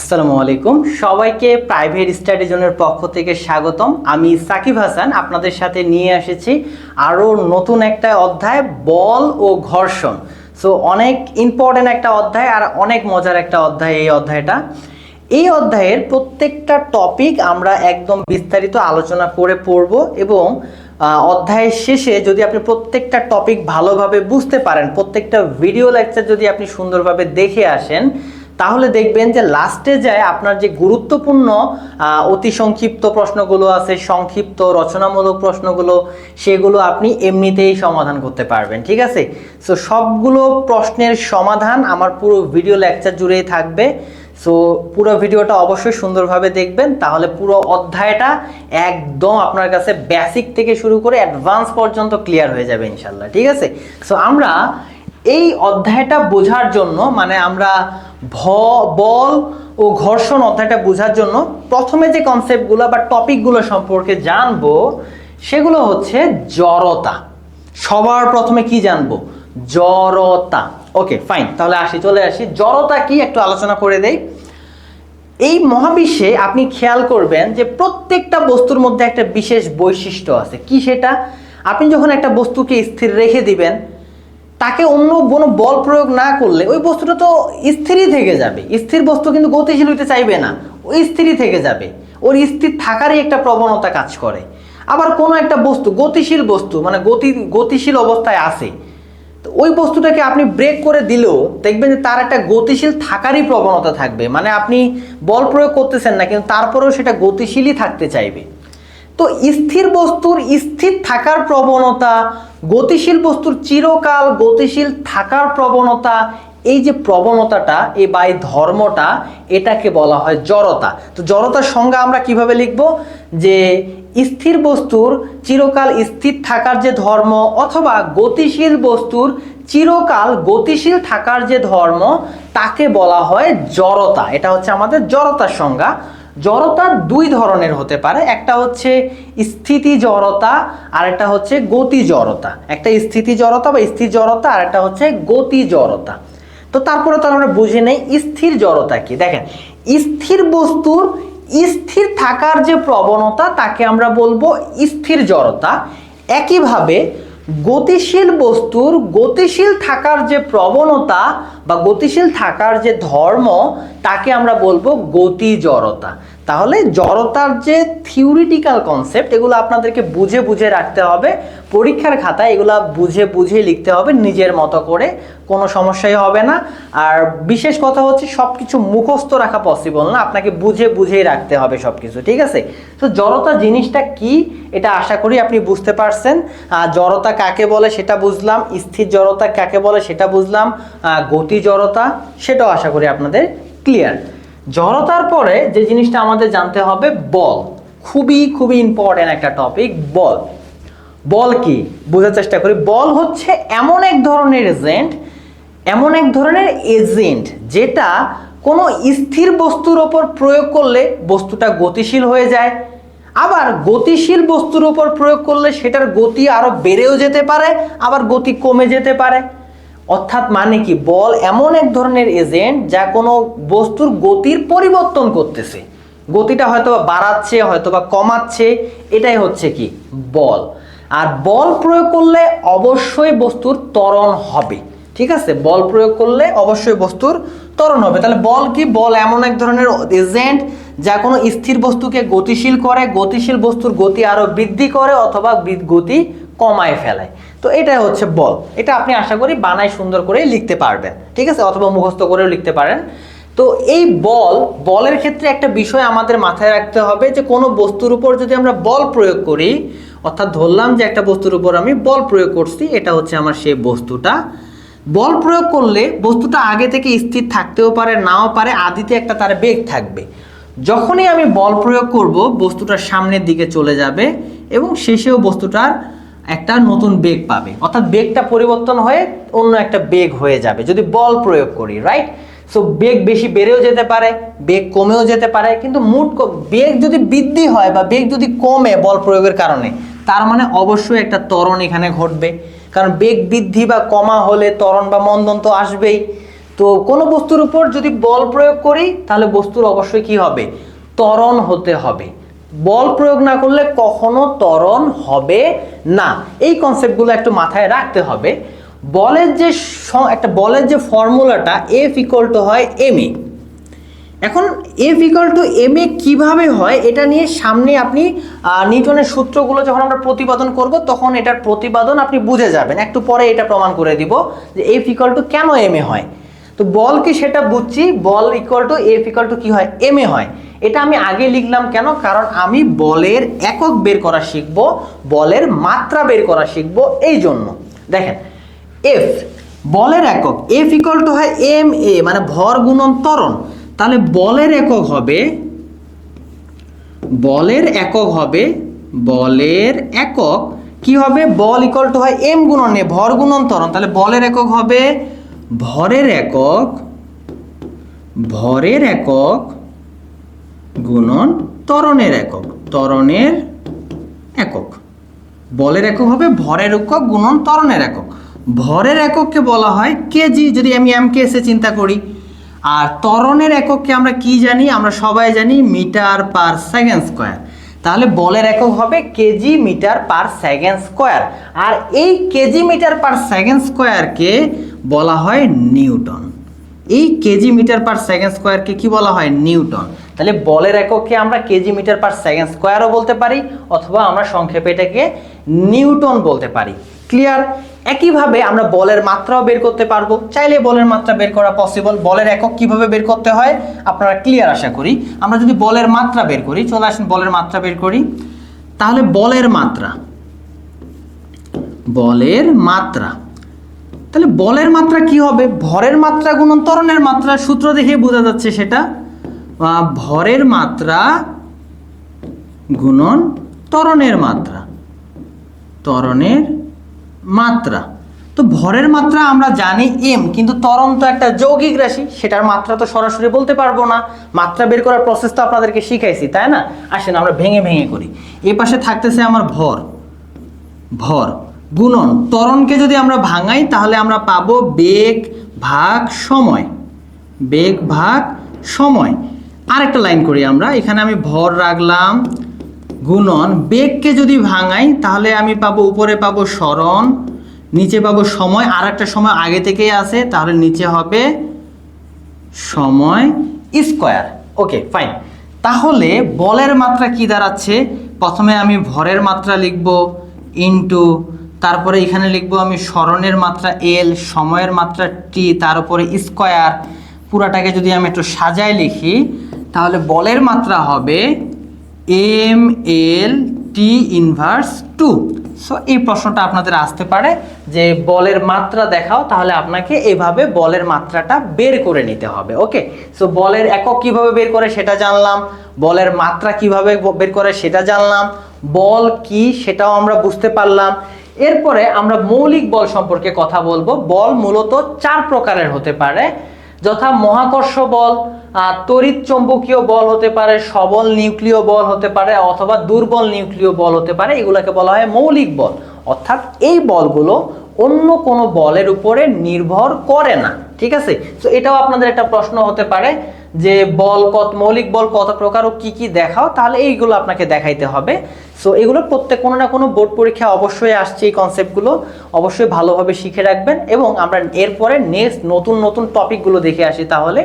আসসালামু আলাইকুম। সবাইকে প্রাইভেট স্টাডি জোনের পক্ষ থেকে স্বাগতম। আমি সাকিব হাসান, আপনাদের সাথে নিয়ে এসেছি আরও নতুন একটা অধ্যায়, বল ও ঘর্ষণ। সো অনেক ইম্পর্টেন্ট একটা অধ্যায় আর অনেক মজার একটা অধ্যায় এই অধ্যায়টা। এই অধ্যায়ের প্রত্যেকটা টপিক আমরা একদম বিস্তারিত আলোচনা করে পড়ব এবং অধ্যায়ের শেষে যদি আপনি প্রত্যেকটা টপিক ভালোভাবে বুঝতে পারেন, প্রত্যেকটা ভিডিও লেকচার যদি আপনি সুন্দরভাবে দেখে আসেন তাহলে দেখবেন যে লাস্টে যায় আপনার যে গুরুত্বপূর্ণ অতি সংক্ষিপ্ত প্রশ্নগুলো আছে, সংক্ষিপ্ত রচনামূলক প্রশ্নগুলো, সেগুলো আপনি এমনিতেই সমাধান করতে পারবেন, ঠিক আছে? সো সবগুলো প্রশ্নের সমাধান আমার পুরো ভিডিও লেকচার জুড়েই থাকবে। সো পুরো ভিডিওটা অবশ্যই সুন্দরভাবে দেখবেন, তাহলে পুরো অধ্যায়টা একদম আপনার কাছে বেসিক থেকে শুরু করে অ্যাডভান্স পর্যন্ত ক্লিয়ার হয়ে যাবে ইনশাল্লাহ ঠিক আছে? সো আমরা এই অধ্যায়টা বোঝার জন্য মানে আমরা ভ, বল ও ঘর্ষণ অধ্যায়টা বোঝার জন্য প্রথমে যে কনসেপ্টগুলো বা টপিকগুলো সম্পর্কে জানব, সেগুলো হচ্ছে জড়তা। সবার প্রথমে কি জানব? জড়তা। ওকে ফাইন তাহলে আসি, চলে আসি। জড়তা কি একটু আলোচনা করে দেই। এই মহাবিশ্বে আপনি খেয়াল করবেন যে প্রত্যেকটা বস্তুর মধ্যে একটা বিশেষ বৈশিষ্ট্য আছে। কি সেটা? আপনি যখন একটা বস্তুকে স্থির রেখে দিবেন তাকে অন্য কোনো বল প্রয়োগ না করলে ওই বস্তুটা তো স্থিরই থেকে যাবে। স্থির বস্তু কিন্তু গতিশীল হইতে চাইবে না। ওই স্থিরই থেকে যাবে। ওর স্থির থাকারই একটা প্রবণতা কাজ করে। আবার কোনো একটা বস্তু, গতিশীল বস্তু মানে গতি, গতিশীল অবস্থায় আসে তো ওই বস্তুটাকে আপনি ব্রেক করে দিলেও দেখবেন যে তার একটা গতিশীল থাকারই প্রবণতা থাকবে। মানে আপনি বল প্রয়োগ করতেছেন না, কিন্তু তারপরেও সেটা গতিশীলই থাকতে চাইবে। তো স্থির বস্তুর স্থির থাকার প্রবণতা গতিশীল বস্তুর চিরকাল গতিশীল থাকার প্রবণতা, এই যে প্রবণতাটা এই বা এই ধর্মটা, এটাকে বলা হয় জড়তা। তো জড়তার সংজ্ঞা আমরা কীভাবে লিখব? যে স্থির বস্তুর চিরকাল স্থির থাকার যে ধর্ম অথবা গতিশীল বস্তুর চিরকাল গতিশীল থাকার যে ধর্ম, তাকে বলা হয় জড়তা। এটা হচ্ছে আমাদের জড়তার সংজ্ঞা। জড়তা দুই ধরনের হতে পারে। একটা হচ্ছে স্থিতি জড়তা আর একটা হচ্ছে গতি জড়তা। একটা স্থিতি জড়তা বা স্থির জড়তা আর একটা হচ্ছে গতি জড়তা। তো তারপরে তো আমরা বুঝে নেই স্থির জড়তা কি। দেখেন, স্থির বস্তুর স্থির থাকার যে প্রবণতা, তাকে আমরা বলব স্থির জড়তা। একইভাবে গতিশীল বস্তুর গতিশীল থাকার যে প্রবণতা বা গতিশীল থাকার যে ধর্ম, তাকে আমরা বলব গতি জড়তা। তাহলে জড়তার যে থিওরিটিক্যাল কনসেপ্ট এগুলো আপনাদেরকে বুঝে বুঝে রাখতে হবে। পরীক্ষার খাতায় এগুলো বুঝে বুঝে লিখতে হবে নিজের মতো করে, কোনো সমস্যাই হবে না। আর বিশেষ কথা হচ্ছে সব কিছু মুখস্থ রাখা পসিবল না, আপনাকে বুঝে বুঝেই রাখতে হবে সব কিছু ঠিক আছে? তো জড়তা জিনিসটা কি? এটা আশা করি আপনি বুঝতে পারছেন। জড়তা কাকে বলে সেটা বুঝলাম, স্থির জড়তা কাকে বলে সেটা বুঝলাম। গতি জড়তা সেটাও আশা করি আপনাদের ক্লিয়ার জড়তার পরে যে জিনিসটা আমাদের জানতে হবে, বল। খুবই খুবই ইম্পর্টেন্ট একটা টপিক বল। বল কি? বোঝার চেষ্টা করি। বল হচ্ছে এমন এক ধরনের এজেন্ট এমন এক ধরনের এজেন্ট যেটা কোনো স্থির বস্তুর ওপর প্রয়োগ করলে বস্তুটা গতিশীল হয়ে যায়। আবার গতিশীল বস্তুর উপর প্রয়োগ করলে সেটার গতি আরও বেড়েও যেতে পারে, আবার গতি কমে যেতে পারে। অর্থাৎ মানে কি, বল এমন এক ধরনের এজেন্ট যা কোনো বস্তুর গতির পরিবর্তন করতেছে। গতিটা হয়তো বাড়াচ্ছে হয়তো বা কমাচ্ছে, এটাই হচ্ছে কি, বল। আর বল প্রয়োগ করলে অবশ্যই বস্তুর ত্বরণ হবে, ঠিক আছে? বল প্রয়োগ করলে অবশ্যই বস্তুর ত্বরণ হবে। তাহলে বল কি, বল এমন এক ধরনের এজেন্ট যা কোনো স্থির বস্তুকে গতিশীল করে, গতিশীল বস্তুর গতি আরও বৃদ্ধি করে অথবা গতি কমায় ফেলায়। তো এটাই হচ্ছে বল। এটা আপনি আশা করি বানায় সুন্দর করে লিখতে পারবেন, ঠিক আছে? অথবা মুখস্থ করেও লিখতে পারেন। তো এই বল, বলের ক্ষেত্রে একটা বিষয় আমাদের মাথায় রাখতে হবে যে, কোনো বস্তুর উপর যদি আমরা বল প্রয়োগ করি, অর্থাৎ ধরলাম যে একটা বস্তুর উপর আমি বল প্রয়োগ করছি, এটা হচ্ছে আমার সেই বস্তুটা। বল প্রয়োগ করলে বস্তুটা আগে থেকে স্থির থাকতেও পারে, নাও পারে, আদিতে একটা তার বেগ থাকবে। যখনই আমি বল প্রয়োগ করব বস্তুটা সামনের দিকে চলে যাবে এবং শেষেও বস্তুটার একটা নতুন বেগ পাবে। অর্থাৎ বেগটা পরিবর্তন হয়ে অন্য একটা বেগ হয়ে যাবে, যদি বল প্রয়োগ করি রাইট সো বেগ বেশি বেড়েও যেতে পারে, বেগ কমেও যেতে পারে, কিন্তু মুট বেগ যদি বৃদ্ধি হয় বা বেগ যদি কমে বল প্রয়োগের কারণে, তার মানে অবশ্যই একটা ত্বরণ এখানে ঘটবে। কারণ বেগ বৃদ্ধি বা কমা হলে ত্বরণ বা মন্দন তো আসবেই। তো কোনো বস্তুর উপর যদি বল প্রয়োগ করি, তাহলে বস্তুর অবশ্যই কি হবে? ত্বরণ হতে হবে। বল প্রয়োগ না করলে কখনো ত্বরণ হবে না। এই কনসেপ্টগুলো একটু মাথায় রাখতে হবে। বলের যে একটা বলের যে ফর্মুলাটা এফ ইকুয়াল টু হয় এম এ এখন F equal to M A কীভাবে হয়, এটা নিয়ে সামনে আপনি নিউটনের সূত্রগুলো যখন আমরা প্রতিপাদন করব, তখন এটার প্রতিপাদন আপনি বুঝে যাবেন। একটু পরে এটা প্রমাণ করে দিব যে এফ ইকাল টু কেন এম এ হয়। তো বল কি সেটা বুঝছি? বল equal to F equal to কি হয়? এম এ হয়। এটা আমি আগে লিখলাম কেন? কারণ আমি বলের একক বের করা শিখব, বলের মাত্রা বের করা শিখব এই জন্য দেখেন এফ বলের একক এফ ইকুয়াল টু হয় এম এ মানে ভর গুণন ত্বরণ। তাহলে বলের একক হবে, বলের একক হবে, বলের একক কি হবে? বল ইকুয়াল টু হয় এম গুণন ভর গুণন ত্বরণ। তাহলে বলের একক হবে ভরের একক ভরের একক গুণন ত্বরণের একক ত্বরণের একক। বলের একক হবে ভরের একক গুণন ত্বরণের একক। ভরের একককে বলা হয় কেজি যদি আমি এম এসে চিন্তা করি। আর ত্বরণের একককে আমরা কি জানি? আমরা সবাই জানি মিটার পার সেকেন্ড স্কোয়ার। তাহলে বলের একক হবে KG metre per second square. আর এই কেজি মিটার পার সেকেন্ড স্কোয়ারকে বলা হয় নিউটন। এই কেজি মিটার পার সেকেন্ড স্কোয়ারকে কি বলা হয়? নিউটন। তাহলে বলের এককে আমরা কেজি মিটার পার সেকেন্ড স্কোয়ারও বলতে পারি, অথবা আমরা সংক্ষেপে এটাকে নিউটন বলতে পারি। ক্লিয়ার একইভাবে আমরা বলের মাত্রাও বের করতে পারব। চাইলে বলের মাত্রা বের করা পসিবল বলের একক কীভাবে বের করতে হয়? আপনারা ক্লিয়ার আশা করি। আমরা যদি বলের মাত্রা বের করি, চলে আসেন বলের মাত্রা বের করি। তাহলে বলের মাত্রা। বলের মাত্রা। তাহলে বলের মাত্রা কি হবে? ভরের মাত্রা গুণন ত্বরণের মাত্রা সূত্র দেখে বোঝা যাচ্ছে সেটা। ভরের মাত্রা গুণন ত্বরণের মাত্রা। ত্বরণের মাত্রা। তো ভরের মাত্রা আমরা জানি এম কিন্তু ত্বরণ তো একটা যৌগিক রাশি, সেটার মাত্রা তো সরাসরি বলতে পারব না। মাত্রা বের করার প্রসেস তো আপনাদেরকে শিখাইছি, তাই না? আসেন আমরা ভেঙে ভেঙে করি। এই পাশে থাকতেছে আমার ভর। ভর। গুণন। ত্বরণকে যদি আমরা ভাঙাই, তাহলে আমরা পাবো বেগ ভাগ সময়। বেগ ভাগ সময়। আরেকটা লাইন করি আমরা। এখানে আমি ভর রাখলাম, গুণন। বেগকে যদি ভাঙাই, তাহলে আমি পাবো উপরে পাবো স্মরণ, নিচে পাবো সময়। আর একটা সময় আগে থেকেই আছে, তাহলে নিচে হবে সময় স্কোয়ার। ওকে, ফাইন। তাহলে বলের মাত্রা কি দাঁড়াচ্ছে? প্রথমে আমি ভরের মাত্রা লিখব ইনটু তারপরে এখানে লিখব আমি স্মরণের মাত্রা এল সময়ের মাত্রা টি তার উপরে স্কোয়ার। পুরাটাকে যদি আমি একটু সাজায় লিখি, তাহলে বলের মাত্রা হবে M L T inverse two so এই প্রশ্নটা আপনাদের আসতে পারে যে বলের মাত্রা দেখাও, তাহলে আপনাকে এভাবে বলের মাত্রাটা বের করে নিতে হবে ওকে সো বলের একক কীভাবে বের করে সেটা জানলাম, বলের মাত্রা কীভাবে বের করে সেটা জানলাম, বল কি সেটাও আমরা বুঝতে পারলাম। এরপরে আমরা মৌলিক বল সম্পর্কে কথা বলব। বল মূলত চার প্রকারের হতে পারে। যথা মহাকর্ষ বল তড়িৎ চৌম্বকীয় বল হতে পারে, সবল নিউক্লিয় বল হতে পারে, অথবা দুর্বল নিউক্লিয় বল হতে পারে, এগুলোকে বলা হয় মৌলিক বল। অর্থাৎ এই বলগুলো অন্য কোনো বলের উপরে নির্ভর করে না। ঠিক আছে? তো এটাও আপনাদের একটা প্রশ্ন হতে পারে। যে বল কত, মৌলিক বল কত প্রকার ও কি কি দেখাও, তাহলে এইগুলো আপনাকে দেখাইতে হবে। সো এগুলো প্রত্যেক কোনো না কোনো বোর্ড পরীক্ষা অবশ্যই আসছে এই কনসেপ্টগুলো অবশ্যই ভালোভাবে শিখে রাখবেন এবং আমরা এরপরে নেক্সট নতুন নতুন টপিকগুলো দেখে আসি তাহলে।